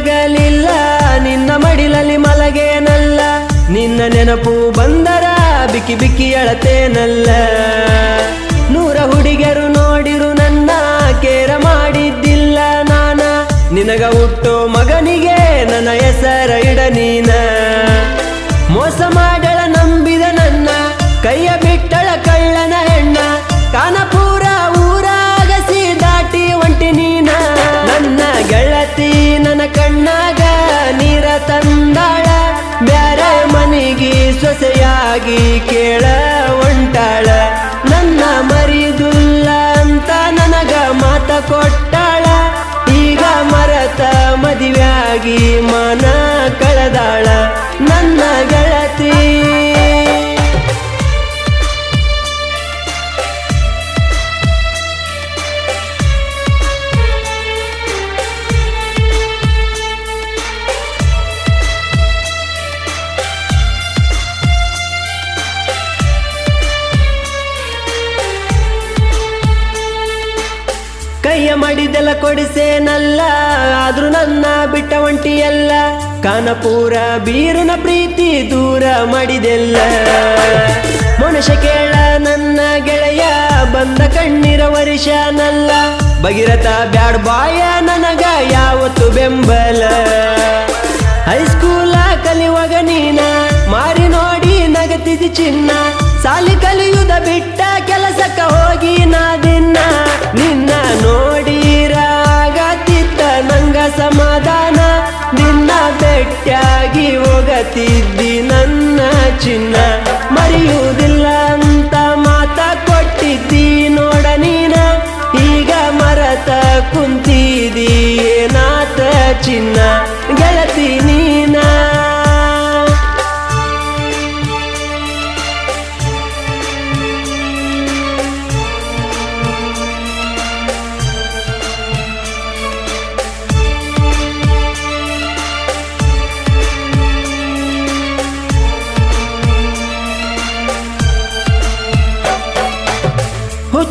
ಮಲಗಲಿಲ್ಲ ನಿನ್ನ ಮಡಿಲಲ್ಲಿ ಮಲಗೇನಲ್ಲ. ನಿನ್ನ ನೆನಪು ಬಂದರ, ಬಿಕ್ಕಿ ಬಿಕ್ಕಿ ಅಳತೇನಲ್ಲ. ನೂರ ಹುಡುಗಿಯರು ನೋಡಿರು ನನ್ನ, ಕೇರ ಮಾಡಿದ್ದಿಲ್ಲ ನಾನ. ನಿನಗ ಹುಟ್ಟೋ ಮಗನಿಗೆ ನನ್ನ ಹೆಸರ ಇಡ ನೀನ. ಮೋಸ ಮಾಡಳ ನಂಬಿದ ನನ್ನ, ಕೈಯ ಬಿಟ್ಟಳ ಕಳ್ಳನ ಮನಿಗಿ ಸೊಸೆಯಾಗಿ ಕೇಳ ಒಂಟಾಳ ನನ್ನ ಮರಿದುಲ್ಲ ಅಂತ ನನಗ ಮಾತ ಕೊಟ್ಟಾಳ. ಈಗ ಮರತ ಮದುವೆಯಾಗಿ ಮನ ಕಳೆದಾಳ. ಕೈಯ ಮಡಿದೆಲ್ಲ ಕೊಡಿಸೇನಲ್ಲ, ಆದ್ರೂ ನನ್ನ ಬಿಟ್ಟ ಒಂಟಿಯಲ್ಲ. ಕಾನಪೂರ ಬೀರನ ಪ್ರೀತಿ ದೂರ ಮಾಡಿದೆಲ್ಲ. ಮನುಷ್ಯ ಕೇಳ ನನ್ನ ಗೆಳೆಯ, ಬಂದ ಕಣ್ಣೀರ ವರ್ಷನಲ್ಲ ಭಗೀರಥ ಬ್ಯಾಡ್ ಬಾಯ ನನಗ ಯಾವತ್ತು ಬೆಂಬಲ. ಹೈಸ್ಕೂಲ ಕಲಿಯುವಾಗ ನೀನ, ಮಾರಿ ನೋಡಿ ನಗತಿದಿ ಚಿನ್ನ. ಸಾಲಿ ಚಿನ್ನ ಮರೆಯುವುದಿಲ್ಲ ಅಂತ ಮಾತ ಕೊಟ್ಟಿದ್ದಿ ನೋಡ ನೀನ. ಈಗ ಮರತ ಕುಂತಿದಿ ಏನಾತ ಚಿನ್ನ?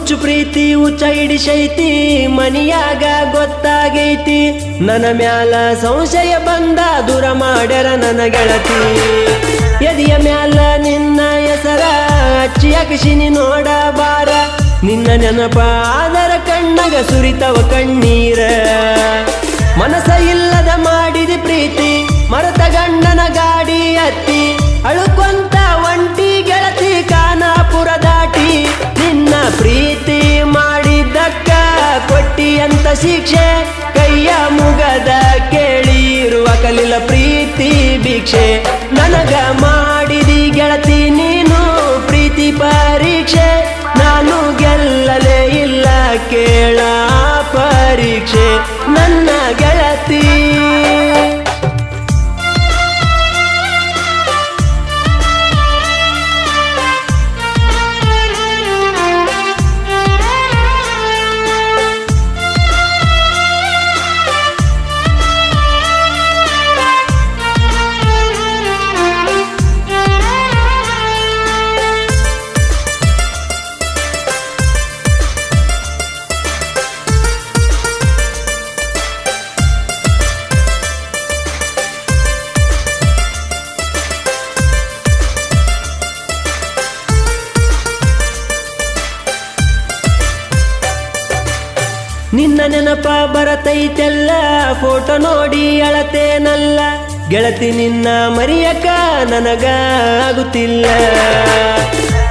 ಹುಚ್ಚು ಪ್ರೀತಿ, ಹುಚ್ಚ ಹಿಡಿಸೈತಿ, ಮನಿಯಾಗ ಗೊತ್ತಾಗೈತಿ. ನನ್ನ ಮ್ಯಾಲ ಸಂಶಯ ಬಂದ ದೂರ ಮಾಡ್ಯಾರ ನನ್ನ ಗೆಳತಿ. ಎದಿಯ ಮ್ಯಾಲ ನಿನ್ನ ಹೆಸರ ಅಚ್ಚಿಯ ಕಿಶಿನಿ ನೋಡಬಾರ. ನಿನ್ನ ನೆನಪ ಆದರ ಕಣ್ಣಗ ಸುರಿತವ ಕಣ್ಣೀರ. ಶಿಕ್ಷೆ ಕೈಯ ಮುಗದ ಕೇಳಿರುವ ಕಲಿಲ ಪ್ರೀತಿ ಭಿಕ್ಷೆ. ನೆನಪ ಬರತೈತೆಲ್ಲ ಫೋಟೋ ನೋಡಿ ಅಳತೇನಲ್ಲ. ಗೆಳತಿ ನಿನ್ನ ಮರಿಯಕ ನನಗಾಗುತ್ತಿಲ್ಲ.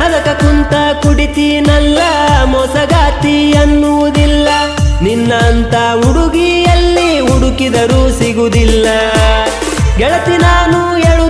ಅದಕ್ಕ ಕುಂತ ಕುಡಿತೀನಲ್ಲ, ಮೊಸಗಾತಿ ಅನ್ನುವುದಿಲ್ಲ. ನಿನ್ನ ಅಂತ ಹುಡುಗಿಯಲ್ಲಿ ಹುಡುಕಿದರೂ ಸಿಗುವುದಿಲ್ಲ ಗೆಳತಿ ನಾನು ಹೇಳುವುದಿಲ್ಲ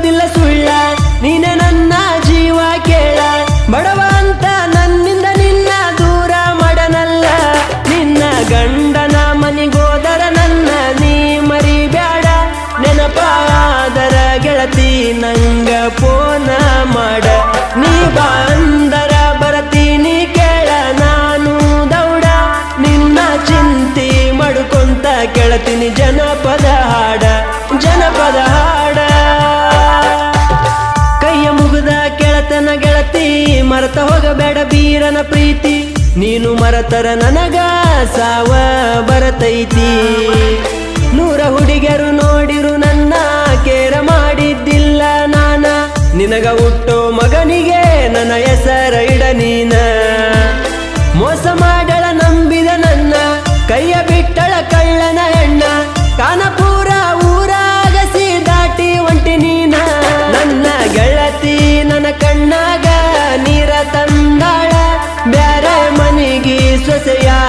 ಮರತ ಹೋಗಬೇಡ ಬೀರನ ಪ್ರೀತಿ. ನೀನು ಮರತರ ನನಗ ಸಾವ ಬರತೈತಿ. ನೂರ ಹುಡುಗಿಯರು ನೋಡಿರು ನನ್ನ ಕೇರ ಮಾಡಿದ್ದಿಲ್ಲ ನಾನ. ನಿನಗ ಹುಟ್ಟೋ ಮಗನಿಗೆ ನನ್ನ ಹೆಸರ ಇಡ ನೀನ.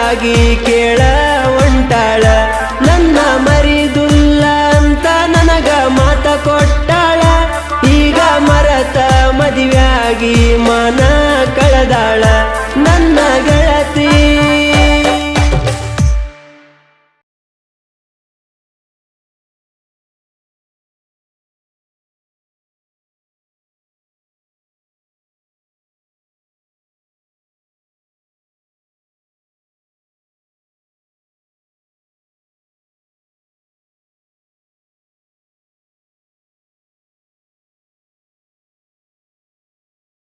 ಸೊಸೆಯಾಗಿ ಕೇಳ ಹೊಂಟಾಳ ನನ್ನ ಮರಿದುಲ್ಲ ಅಂತ ನನಗ ಮಾತ ಕೊಟ್ಟಾಳ. ಈಗ ಮರತ ಮದುವೆಯಾಗಿ ಮನ ಕಳೆದಾಳ.